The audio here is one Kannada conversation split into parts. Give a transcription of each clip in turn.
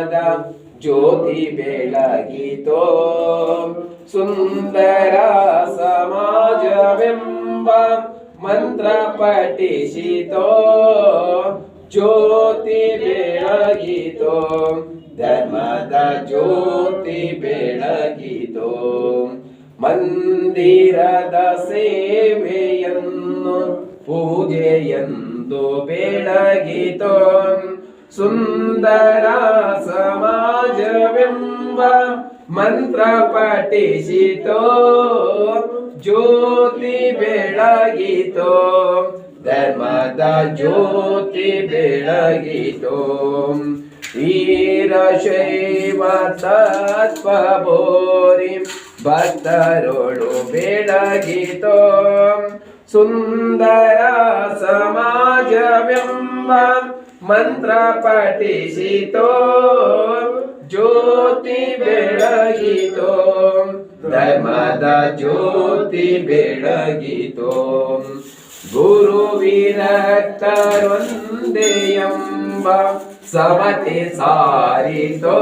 ಧರ್ಮದ ಜ್ಯೋತಿ ಬೆಳಗಿತೋ. ಸುಂದರ ಸಮಾಜವೆಂಬ ಮಂತ್ರ ಪಠಿಸಿತೋ. ಜ್ಯೋತಿ ಬೆಳಗಿತೋ, ಧರ್ಮದ ಜ್ಯೋತಿ ಬೆಳಗಿತೋ. ಮಂದಿರದ ಸೇವೆಯನ್ನು, ಪೂಜೆಯಂದು ಬೆಳಗಿತೋ. ಸುಂದರ ಸಮಾಜವೆಂಬ ಮಂತ್ರ ಪಠಿಸಿತೋ, ಜ್ಯೋತಿ ಬೆಳಗಿತೋ, ಧರ್ಮದ ಜ್ಯೋತಿ ಬೆಳಗಿತೋ. ವೀರಶೈವ ತತ್ವ ಬೋರಿ ಭಕ್ತರೋಳು ಬೆಳಗಿತೋ. ಸುಂದರ ಸಮಾಜವೆಂಬ ಮಂತ್ರ ಪಠಿಸಿತೋ, ಜ್ಯೋತಿ ಬೆಳಗಿತೋ, ಧರ್ಮದ ಜ್ಯೋತಿ ಬೆಳಗಿತೋ. ಗುರುವಿರಕ್ತರೊಂದೇ ಎಂಬ ಸಮತೆ ಸಾರಿತೋ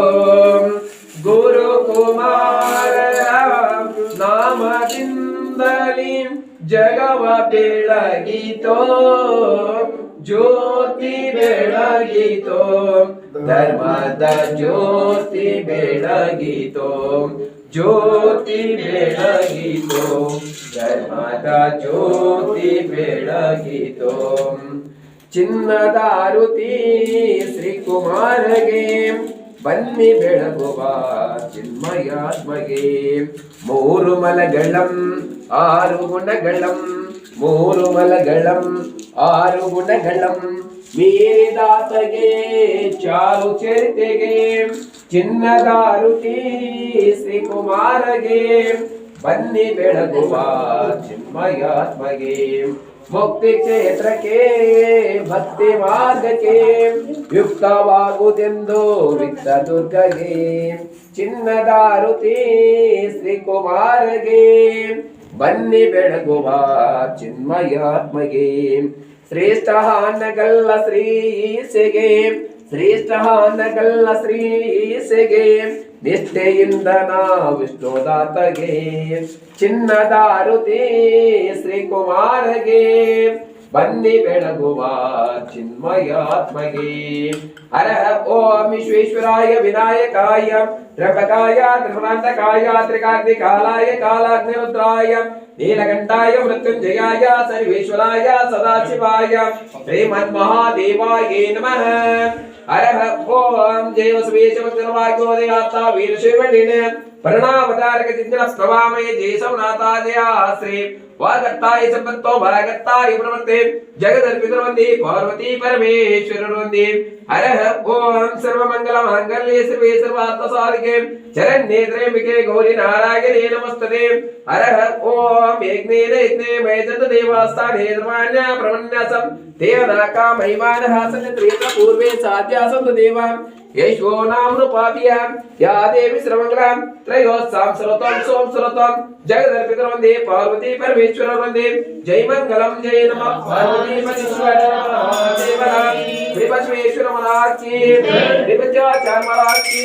ಗುರುಕುಮಾರರ ನಾಮದಿಂದಲಿ ಜಗವ ಬೆಳಗಿತೋ, ಜ್ಯೋತಿ ಬೆಳಗಿತೋ, ಧರ್ಮದ ಜ್ಯೋತಿ ಬೆಳಗಿತೋ ಜ್ಯೋತಿ ಬೆಳಗಿತೋ, ಧರ್ಮದ ಜ್ಯೋತಿ ಬೆಳಗಿತೋ. ಚಿನ್ನದ ಶ್ರೀ ಕುಮಾರಗೆ ಬನ್ನಿ ಬೆಳಗುವ ಚಿನ್ಮಯಾತ್ಮಗೆ. ಮೂರು ಮಲಗಳಂ, ಆರು ಗುಣಗಳಂ, ಮೂರು ಮಲಗಳಂ, ಆರು ಗುಣಗಳಂ ಮೀರಿದಾತಗೆ ಚಾರು ಚರಿತೆಗೆ ಚಿನ್ನದಾರುತಿ ಶ್ರೀಕುಮಾರಗೆ ಬನ್ನಿ ಬೆಳಗುವ ಚಿನ್ಮಯಾತ್ಮಗೆ ಮುಕ್ತಿ ಕ್ಷೇತ್ರಕ್ಕೆ, ಭಕ್ತಿ ಮಾರ್ಗಕ್ಕೆ, ಯುಕ್ತವಾಗುವುದೆಂದು ವಿತ್ತ ದುರ್ಗಗೆ ಚಿನ್ನದಾರುತಿ ಶ್ರೀಕುಮಾರಗೆ ಬನ್ನಿ ಬೆಳಗುವ ಚಿನ್ಮಯಾತ್ಮಗೆ ಶ್ರೇಷ್ಠ ಅನ್ನಗಲ್ಲ ಶ್ರೀಸೆಗೆ ಶ್ರೇಷ್ಠ ಅನ್ನಗಲ್ಲ ಶ್ರೀಸೆಗೆ ನಿಷ್ಠೆಯಿಂದ ನಾ ವಿಷ್ಣುದಾತಗೆ ಚಿನ್ನದಾರುತಿ ಶ್ರೀಕುಮಾರಗೆ ಬನ್ನಿ ಬೆಳಗುವ ಚಿನ್ಮಯಾತ್ಮಗೆ ಹರಹ ಓಂ ವಿಶ್ವೇಶ್ವರಾಯ ವಿನಾಯಕಾಯ ತ್ರ್ಯಂಬಕಾಯ ತ್ರಿಭುವಾಂತಕಾಯ ತ್ರಿಕಾಗ್ನಿಕಾಲಾಯ ಕಾಲಾಗ್ನಿರುದ್ರಾಯ నీలకంఠాయ మృత్యుంజయాయ సర్వేశ్వరాయ సదాశివాయ శ్రీమన్మహాదేవాయ నమ హర హర ఓం జయ వసువేశ వక్రవాగ్యోదయాత్త వీరశివడిన ಪ್ರವಾಮಯ ಜಯ ಸೌನಾಥಾದಯ ಶ್ರೀ ವಾಗತ್ತಾಯ ಸಂಪತ್ತೋ ಭಾಗತ್ತಾಯ ಪ್ರವರ್ತೆ ಜಗದರ್ಪಿತರು ವಂದೇ ಪಾರ್ವತಿ ಪರಮೇಶ್ವರರು ವಂದೇ ಹರಹ ಓಂ ಸರ್ವಮಂಗಲ ಮಾಂಗಲ್ಯೆ ಸರ್ವೇ ಸರ್ವಾರ್ಥ ಸಾಧಿಕೆ ಚರಣ್ಯೇ ತ್ರ್ಯಂಬಿಕೆ ಗೌರಿ ನಾರಾಯಣೇ ನಮಸ್ತದೆ ಹರಹ ಓಂ ಯಜ್ಞೇನ ಯಜ್ಞೇ ಮಯಜತ ದೇವಾಸ್ಥಾನೇ ಧರ್ಮಾಣ್ಯ ಪ್ರಮನ್ಯಾಸಂ ದೇವನಾಕ ಮಹಿಮಾನಃ ಸನ್ನಿತ್ರೇತ ಪೂರ್ವೇ ಸಾಧ್ಯಾಸಂತು ದೇವ येषो नामृपाभियां या देवी सर्वङ्गलां त्रयोस्सां सरतां सों सरतां जगदर्पितं वन्दे पार्वती परमेश्वरं वन्दे जय मङ्गलं जय नमः पार्वती परमेश्वरं देवनां विपश्वेश्वरमनार्थी विपचाचार्मनार्थी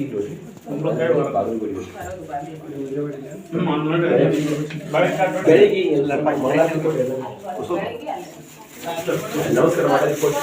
ಇಲ್ಲ ಬೆಳಗ್ಗೆ ನೋಡಿ ಬಾಗಲಕೋಟೆ ಬೆಳಿಗ್ಗೆ ಎಲ್ಲ ಮೊಳ ಹಾಕಿಕೊಂಡು ಎಲ್ಲ ನಮಸ್ಕಾರ ಮಾಡಿ ಕೊಡಿ